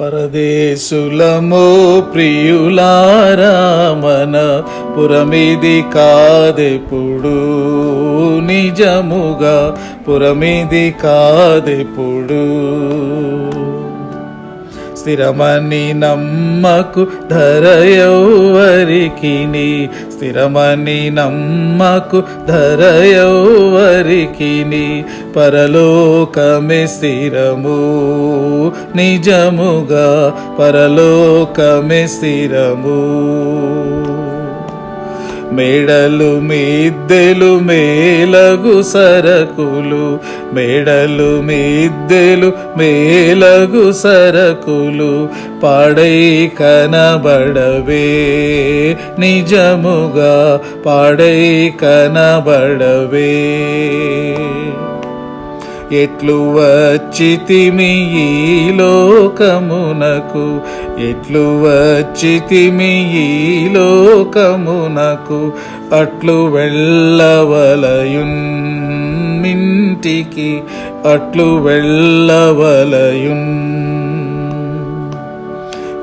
పరదేశులము ప్రియులారామన పురమిది కాదెప్పుడు నిజముగా పురమిది కాదెప్పుడు స్థిరమని నమ్మకు ధరయౌవరికి స్థిరమని నమ్మకు ధరయౌవరికి పరలోకమే స్థిరము నిజముగా పరలోకమే స్థిరము. మేడలు మిద్దెలు మేలగు సరకులు. మేడలు మిద్దెలు మేలగు సరకులు. పాడై కనబడవే నిజముగా పాడై కనబడవే. ఎట్లు వచ్చితిమి ఈ లోకమునకు? ఎట్లు వచ్చితిమి ఈ లోకమునకు? అట్లు వెళ్ళవలయున్ మింటికి అట్లు వెళ్ళవలయున్.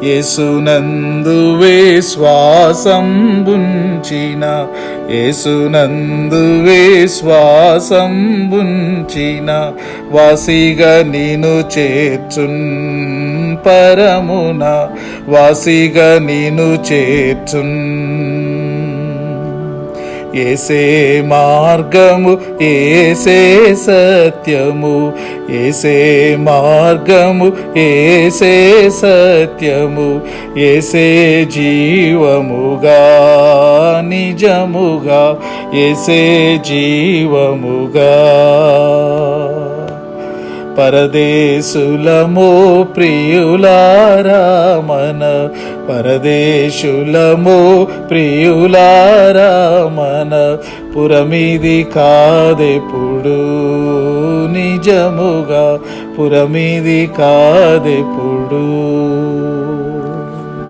యేసునందువే శ్వాసం బుంచిన ఏసునందు శ్వాసం బుంచిన వాసిగా నేను చేర్చున్ పరమున. వాసిగా నేను చేర్చున్ ఏసే మార్గము ఏసే సత్యము ఏసే మార్గము ఏసే సత్యము ఏసే జీవముగా నిజముగా ఏసే జీవముగా. పరదేశులమో ప్రియులారా మన పరదేశులమో ప్రియులారా మన పురమిది కాదెప్పుడు నిజముగా పురమిది కాదెప్పుడు